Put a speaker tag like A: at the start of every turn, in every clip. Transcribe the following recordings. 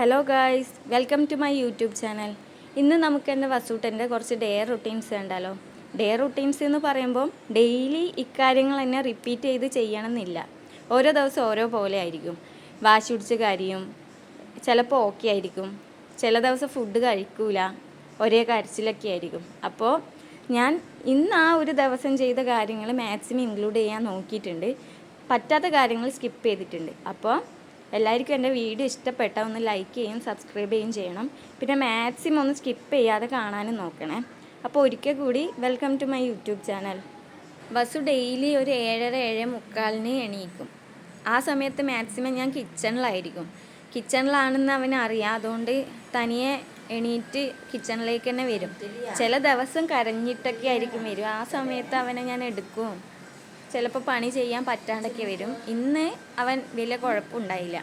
A: Hello guys welcome to my YouTube channel. ഇന്ന് നമുക്ക് എന്റെ വസൂട്ടന്റെ കുറച്ച് ഡേ റുട്ടീൻസ് ഉണ്ടല്ലോ ഡേ റുട്ടീൻസ് എന്ന് പറയുമ്പോൾ ഡെയിലി ഇക്കാര്യങ്ങൾ തന്നെ റിപ്പീറ്റ് ചെയ്ത് ചെയ്യണമെന്നില്ല. ഓരോ ദിവസം ഓരോ പോലെ ആയിരിക്കും. വാശി പിടിച്ച കാര്യം ചിലപ്പോൾ ഓക്കെ ആയിരിക്കും. ചില ദിവസം ഫുഡ് കഴിക്കൂല ഒരേ കരച്ചിലൊക്കെ ആയിരിക്കും. അപ്പോൾ ഞാൻ ഇന്ന് ആ ഒരു ദിവസം ചെയ്ത കാര്യങ്ങൾ മാക്സിമം ഇൻക്ലൂഡ് ചെയ്യാൻ നോക്കിയിട്ടുണ്ട്. പറ്റാത്ത കാര്യങ്ങൾ സ്കിപ്പ് ചെയ്തിട്ടുണ്ട്. അപ്പോൾ എല്ലാവർക്കും എന്റെ വീഡിയോ ഇഷ്ടപ്പെട്ടാൽ ഒന്ന് ലൈക്ക് ചെയ്യും സബ്സ്ക്രൈബ് ചെയ്യുകയും ചെയ്യണം. പിന്നെ മാക്സിമം ഒന്ന് സ്കിപ്പ് ചെയ്യാതെ കാണാനും നോക്കണേ. അപ്പോൾ ഒരിക്കൽ കൂടി welcome to my YouTube channel Vasu daily ഒരു ഏഴര ഏഴ് മുക്കാലിന് എണീക്കും. ആ സമയത്ത് മാക്സിമം ഞാൻ കിച്ചണിലായിരിക്കും കിച്ചണിലാണെന്ന് അവൻ അറിയാം അതുകൊണ്ട് തനിയെ എണീറ്റ് കിച്ചണിലേക്ക് തന്നെ വരും. ചില ദിവസം കരഞ്ഞിട്ടൊക്കെ ആയിരിക്കും വരും ആ സമയത്ത് അവനെ ഞാൻ എടുക്കും. ചിലപ്പോൾ പണി ചെയ്യാൻ പറ്റാണ്ടൊക്കെ വരും. ഇന്ന് അവൻ വലിയ കുഴപ്പമുണ്ടായില്ല.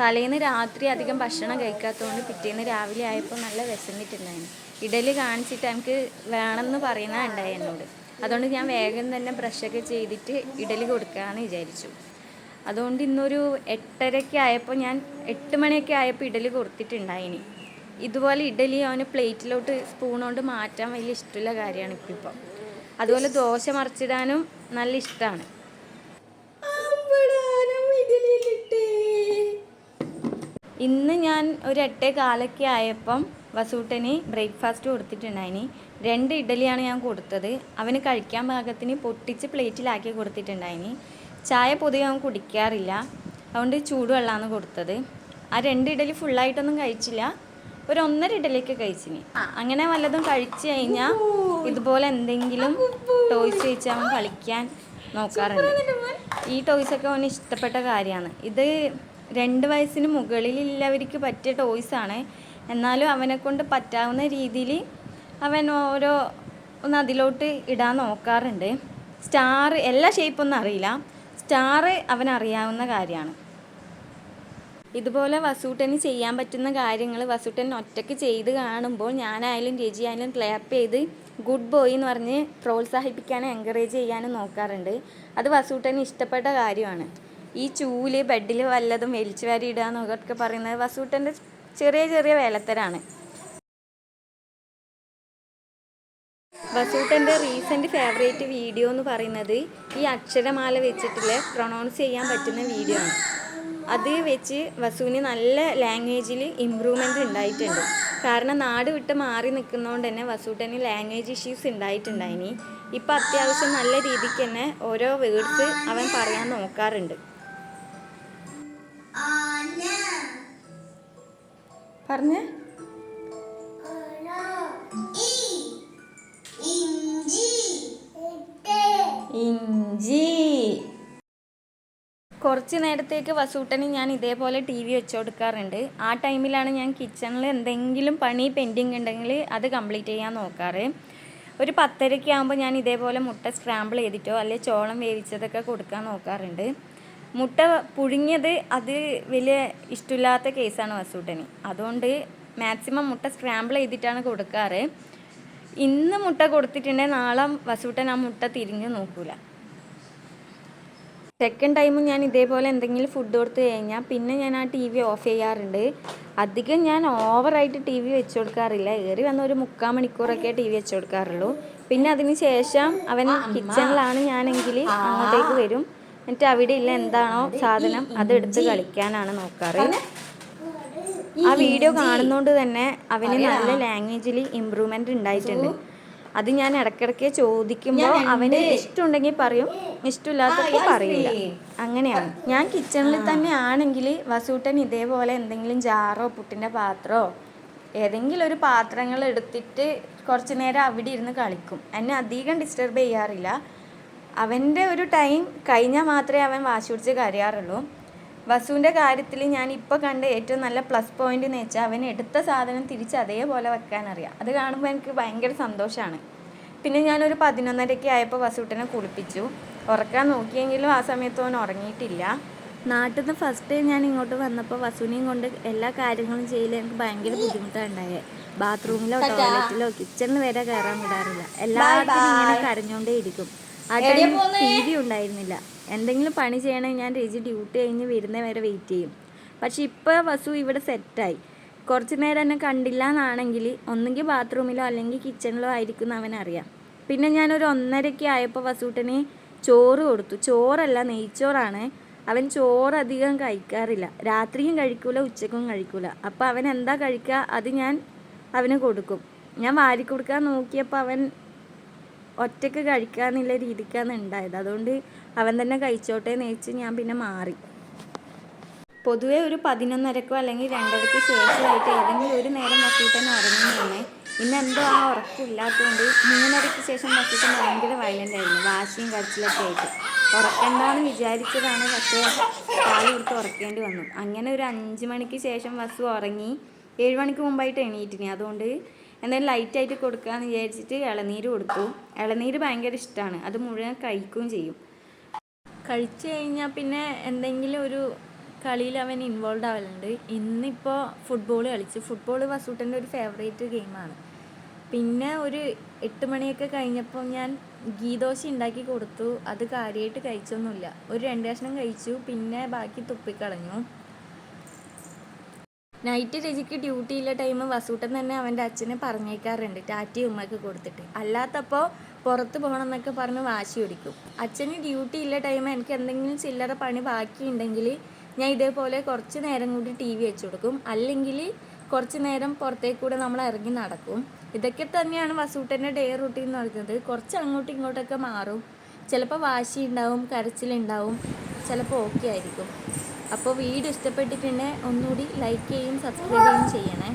A: തലേന്ന് രാത്രി അധികം ഭക്ഷണം കഴിക്കാത്തതുകൊണ്ട് പിറ്റേന്ന് രാവിലെ ആയപ്പോൾ നല്ല വിശന്നിട്ടുണ്ടായിരുന്നു ഇഡലി കാണിച്ചിട്ട് എനിക്ക് വേണമെന്ന് പറയുന്ന ഉണ്ടായി എന്നോട്. അതുകൊണ്ട് ഞാൻ വേഗം തന്നെ ബ്രഷൊക്കെ ചെയ്തിട്ട് ഇഡലി കൊടുക്കാമെന്ന് വിചാരിച്ചു. അതുകൊണ്ട് ഇന്നൊരു എട്ടരയ്ക്ക് ആയപ്പോൾ ഞാൻ എട്ട് മണിയൊക്കെ ആയപ്പോൾ ഇഡലി കൊടുത്തിട്ടുണ്ടായിനി ഇതുപോലെ ഇഡലി അവന് പ്ലേറ്റിലോട്ട് സ്പൂൺ കൊണ്ട് മാറ്റാൻ വലിയ ഇഷ്ടമുള്ള കാര്യമാണ് ഇപ്പം. അതുപോലെ ദോശ മറിച്ചിടാനും നല്ല ഇഷ്ടമാണ് ഇന്ന് ഞാൻ ഒരു എട്ടേ കാലൊക്കെ ആയപ്പം വസൂട്ടന് ബ്രേക്ക്ഫാസ്റ്റ് കൊടുത്തിട്ടുണ്ടായിന്. രണ്ട് ഇഡലിയാണ് ഞാൻ കൊടുത്തത്. അവന് കഴിക്കാൻ പാകത്തിന് പൊട്ടിച്ച് പ്ലേറ്റിലാക്കി കൊടുത്തിട്ടുണ്ടായിന്. ചായ പൊതുവെ അവൻ കുടിക്കാറില്ല. അതുകൊണ്ട് ചൂടുവെള്ളമാണ് കൊടുത്തത്. ആ രണ്ട് ഇഡലി ഫുള്ളായിട്ടൊന്നും കഴിച്ചില്ല. ഒരു ഒന്നര ഇഡലിയൊക്കെ കഴിച്ചിനി. അങ്ങനെ വല്ലതും കഴിച്ചു കഴിഞ്ഞാൽ ഇതുപോലെ എന്തെങ്കിലും ടോയ്സ് വെച്ച് അവൻ കളിക്കാൻ നോക്കാറുണ്ട്. ഈ ടോയ്സ് ഒക്കെ അവന് ഇഷ്ടപ്പെട്ട കാര്യമാണ്. ഇത് രണ്ട് വയസ്സിന് മുകളിലുള്ളവർക്ക് പറ്റിയ ടോയ്സ് ആണ്. എന്നാലും അവനെ കൊണ്ട് പറ്റാവുന്ന രീതിയിൽ അവൻ ഓരോ ഒന്ന് അതിലോട്ട് ഇടാൻ നോക്കാറുണ്ട്. സ്റ്റാർ എല്ലാ ഷേപ്പൊന്നും അറിയില്ല. സ്റ്റാർ അവൻ അറിയാവുന്ന കാര്യമാണ്. ഇതുപോലെ വസൂട്ടന് ചെയ്യാൻ പറ്റുന്ന കാര്യങ്ങൾ വസൂട്ടൻ ഒറ്റയ്ക്ക് ചെയ്ത് കാണുമ്പോൾ ഞാനായാലും രജിയായാലും ക്ലാപ്പ് ചെയ്ത് ഗുഡ് ബോയ് എന്ന് പറഞ്ഞ് പ്രോത്സാഹിപ്പിക്കാനും എൻകറേജ് ചെയ്യാനും നോക്കാറുണ്ട്. അത് വസൂട്ടന് ഇഷ്ടപ്പെട്ട കാര്യമാണ്. ഈ ചൂൽ ബെഡിൽ വല്ലതും വലിച്ചു വാരി ഇടുക എന്നൊക്കെ പറയുന്നത് വസൂട്ടന്റെ ചെറിയ ചെറിയ വേലത്തരാണ്. വസൂട്ടന്റെ റീസെന്റ് ഫേവറേറ്റ് വീഡിയോ എന്ന് പറയുന്നത് ഈ അക്ഷരമാല വെച്ചിട്ടുള്ള പ്രൊണൗൺസ് ചെയ്യാൻ പറ്റുന്ന വീഡിയോ ആണ്. അത് വെച്ച് വസുവിന് നല്ല ലാംഗ്വേജിൽ ഇമ്പ്രൂവ്മെന്റ് ഉണ്ടായിട്ടുണ്ട്. കാരണം നാട് വിട്ട് മാറി നിൽക്കുന്നതുകൊണ്ട് തന്നെ വസൂട്ടന് ലാംഗ്വേജ് ഇഷ്യൂസ് ഉണ്ടായിട്ടുണ്ടായിനി. ഇപ്പം അത്യാവശ്യം നല്ല രീതിക്ക് തന്നെ ഓരോ വേർഡ്സ് അവൻ പറയാൻ നോക്കാറുണ്ട്. പറഞ്ഞേ? കുറച്ച് നേരത്തേക്ക് വസൂട്ടന് ഞാൻ ഇതേപോലെ ടി വി വെച്ചു കൊടുക്കാറുണ്ട്. ആ ടൈമിലാണ് ഞാൻ കിച്ചണിൽ എന്തെങ്കിലും പണി പെൻഡിങ് ഉണ്ടെങ്കിൽ അത് കംപ്ലീറ്റ് ചെയ്യാൻ നോക്കാറ്. ഒരു പത്തരയ്ക്ക് ആകുമ്പോൾ ഞാൻ ഇതേപോലെ മുട്ട സ്ക്രാമ്പിൾ ചെയ്തിട്ടോ അല്ലെങ്കിൽ ചോളം വേവിച്ചതൊക്കെ കൊടുക്കാൻ നോക്കാറുണ്ട്. മുട്ട പുഴുങ്ങിയത് അത് വലിയ ഇഷ്ടമില്ലാത്ത കേസാണ് വസൂട്ടന്. അതുകൊണ്ട് മാക്സിമം മുട്ട സ്ക്രാമ്പിൾ ചെയ്തിട്ടാണ് കൊടുക്കാറ്. ഇന്ന് മുട്ട കൊടുത്തിട്ടുണ്ടെങ്കിൽ നാളെ വസൂട്ടൻ ആ മുട്ട തിരിഞ്ഞു നോക്കൂല. സെക്കൻഡ് ടൈമും ഞാൻ ഇതേപോലെ എന്തെങ്കിലും ഫുഡ് കൊടുത്തു കഴിഞ്ഞാൽ പിന്നെ ഞാൻ ആ ടി വി ഓഫ് ചെയ്യാറുണ്ട്. അധികം ഞാൻ ഓവറായിട്ട് ടി വി വെച്ച് കൊടുക്കാറില്ല. ഏറി വന്ന ഒരു മുക്കാൽ മണിക്കൂറൊക്കെ ടി വി വെച്ച് കൊടുക്കാറുള്ളൂ. പിന്നെ അതിന് ശേഷം അവൻ കിച്ചണിലാണ് ഞാനെങ്കിൽ അങ്ങോട്ടേക്ക് വരും. എന്നിട്ട് അവിടെ ഇല്ല എന്താണോ സാധനം അതെടുത്ത് കളിക്കാനാണ് നോക്കാറ്. ആ വീഡിയോ കാണുന്നതുകൊണ്ട് തന്നെ അവന് നല്ല ലാംഗ്വേജിൽ ഇമ്പ്രൂവ്മെന്റ് ഉണ്ടായിട്ടുണ്ട്. അത് ഞാൻ ഇടയ്ക്കിടയ്ക്ക് ചോദിക്കുമ്പോൾ അവന് ഇഷ്ടമുണ്ടെങ്കിൽ പറയും ഇഷ്ടമില്ലാത്തപ്പോൾ പറയില്ല. അങ്ങനെയാണ്. ഞാൻ കിച്ചണിൽ തന്നെ ആണെങ്കിൽ വസൂട്ടൻ ഇതേപോലെ എന്തെങ്കിലും ജാറോ പുട്ടിന്റെ പാത്രമോ ഏതെങ്കിലും ഒരു പാത്രങ്ങൾ എടുത്തിട്ട് കുറച്ച് നേരം അവിടെ ഇരുന്ന് കളിക്കും. എന്നെ അധികം ഡിസ്റ്റർബ് ചെയ്യാറില്ല. അവന്റെ ഒരു ടൈം കഴിഞ്ഞാൽ മാത്രമേ അവൻ വാശി പിടിച്ച് കരയാറുള്ളൂ. വസുവിന്റെ കാര്യത്തിൽ ഞാൻ ഇപ്പോൾ കണ്ട ഏറ്റവും നല്ല പ്ലസ് പോയിന്റ് എന്ന് വെച്ചാൽ അവൻ എടുത്ത സാധനം തിരിച്ച് അതേപോലെ വെക്കാൻ അറിയാം അത് കാണുമ്പോൾ എനിക്ക് ഭയങ്കര സന്തോഷമാണ് പിന്നെ ഞാനൊരു പതിനൊന്നരയ്ക്ക് ആയപ്പോൾ വസൂട്ടനെ കുളിപ്പിച്ചു. ഉറക്കാൻ നോക്കിയെങ്കിലും ആ സമയത്ത് അവൻ ഉറങ്ങിയിട്ടില്ല. നാട്ടിൽ നിന്ന് ഫസ്റ്റ് ടൈം ഞാൻ ഇങ്ങോട്ട് വന്നപ്പോൾ വസുവിനെയും കൊണ്ട് എല്ലാ കാര്യങ്ങളും ചെയ്യൽ എനിക്ക് ഭയങ്കര ബുദ്ധിമുട്ടാണ് ഉണ്ടായത് ബാത്റൂമിലോ ടോയ്ലറ്റിലോ കിച്ചണിൽ വരെ കയറാൻ വിടാറില്ല. എല്ലാത്തിനും ഇങ്ങനെ കരഞ്ഞുകൊണ്ടേ ഇരിക്കും. ആ ടൈം ടി വി ഉണ്ടായിരുന്നില്ല. എന്തെങ്കിലും പണി ചെയ്യണമെങ്കിൽ ഞാൻ രജി ഡ്യൂട്ടി കഴിഞ്ഞ് വരുന്ന വരെ വെയിറ്റ് ചെയ്യും. പക്ഷെ ഇപ്പോൾ വസു ഇവിടെ സെറ്റായി കുറച്ച് നേരം എന്നെ കണ്ടില്ല എന്നാണെങ്കിൽ ഒന്നുകിൽ ബാത്റൂമിലോ അല്ലെങ്കിൽ കിച്ചണിലോ ആയിരിക്കും എന്ന് അവനറിയാം പിന്നെ ഞാനൊരു ഒന്നരക്ക് ആയപ്പോൾ വസൂട്ടന് ചോറ് കൊടുത്തു. ചോറല്ല നെയ്ച്ചോറാണ്. അവൻ ചോറ് അധികം കഴിക്കാറില്ല. രാത്രിയും കഴിക്കൂല ഉച്ചക്കും കഴിക്കൂല. അപ്പോൾ അവൻ എന്താ കഴിക്കുക അത് ഞാൻ അവന് കൊടുക്കും. ഞാൻ വാരി കൊടുക്കാൻ നോക്കിയപ്പോൾ അവൻ ഒറ്റയ്ക്ക് കഴിക്കാന്നുള്ള രീതിക്കാണ് ഉണ്ടായത്. അതുകൊണ്ട് അവൻ തന്നെ കഴിച്ചോട്ടെ എന്ന് വെച്ച് ഞാൻ പിന്നെ മാറി. പൊതുവേ ഒരു പതിനൊന്നരക്കോ അല്ലെങ്കിൽ രണ്ടരയ്ക്ക് ശേഷമായിട്ട് ഏതെങ്കിലും ഒരു നേരം വസൂട്ടൻ ഉറങ്ങുന്നതാണ് പിന്നെ എന്തോ ആ ഉറക്കമില്ലാത്തതുകൊണ്ട് മൂന്നരയ്ക്ക് ശേഷം വസൂട്ടൻ ഭയങ്കര വയലന്റ് ആയിരുന്നു. വാശിയും കരച്ചിലൊക്കെ ആയിട്ട്. ഉറക്കണ്ടെന്ന് വിചാരിച്ചതാണ്. പക്ഷേ പാൽ കൊടുത്ത് ഉറക്കേണ്ടി വന്നു. അങ്ങനെ ഒരു അഞ്ച് മണിക്ക് ശേഷം ബസ് ഉറങ്ങി. ഏഴ് മണിക്ക് മുമ്പായിട്ട് എണീറ്റിനി. അതുകൊണ്ട് എന്തായാലും ലൈറ്റായിട്ട് കൊടുക്കാമെന്ന് വിചാരിച്ചിട്ട് ഇളനീര് കൊടുത്തു. ഇളനീര് ഭയങ്കര ഇഷ്ടമാണ് അത് മുഴുവൻ കഴിക്കുകയും ചെയ്യും. കഴിച്ചു കഴിഞ്ഞാൽ പിന്നെ എന്തെങ്കിലും ഒരു കളിയിൽ അവൻ ഇൻവോൾവ് ആവലുണ്ട്. ഇന്നിപ്പോൾ ഫുട്ബോൾ കളിച്ചു. ഫുട്ബോൾ വസൂട്ടന്റെ ഒരു ഫേവറേറ്റ് ഗെയിമാണ് പിന്നെ ഒരു എട്ട് മണിയൊക്കെ കഴിഞ്ഞപ്പോൾ ഞാൻ ഗീദോശ ഉണ്ടാക്കി കൊടുത്തു. അത് കാര്യമായിട്ട് കഴിച്ചൊന്നുമില്ല. ഒരു രണ്ട് കഷ്ണം കഴിച്ചു. പിന്നെ ബാക്കി തുപ്പിക്കളഞ്ഞു. നൈറ്റ് രജിക്ക് ഡ്യൂട്ടിയിലെ ടൈം വസൂട്ടൻ തന്നെ അവന്റെ അച്ഛനെ പറഞ്ഞേക്കാറുണ്ട്. ടാറ്റി ഉമ്മയൊക്കെ കൊടുത്തിട്ട്. അല്ലാത്തപ്പോൾ പുറത്ത് പോകണം എന്നൊക്കെ പറഞ്ഞ് വാശി പിടിക്കും. അച്ഛന് ഡ്യൂട്ടി ഇല്ല ടൈം എനിക്ക് എന്തെങ്കിലും ചില്ലറ പണി ബാക്കിയുണ്ടെങ്കിൽ ഞാൻ ഇതേപോലെ കുറച്ച് നേരം കൂടി ടി വി വെച്ച് കൊടുക്കും. അല്ലെങ്കിൽ കുറച്ച് നേരം പുറത്തേക്ക് കൂടെ നമ്മൾ ഇറങ്ങി നടക്കും. ഇതൊക്കെ തന്നെയാണ് വസൂട്ടന്റെ ഡേ റൂട്ടീൻ എന്ന് പറയുന്നത്. കുറച്ച് അങ്ങോട്ടും ഇങ്ങോട്ടൊക്കെ മാറും. ചിലപ്പോൾ വാശി ഉണ്ടാവും കരച്ചിലുണ്ടാവും ചിലപ്പോൾ ഓക്കെ ആയിരിക്കും. അപ്പോൾ വീഡിയോ ഇഷ്ടപ്പെട്ടിട്ടുണ്ടെങ്കിൽ ഒന്നുകൂടി ലൈക്ക് ചെയ്യും സബ്സ്ക്രൈബ് ചെയ്യും ചെയ്യണേ.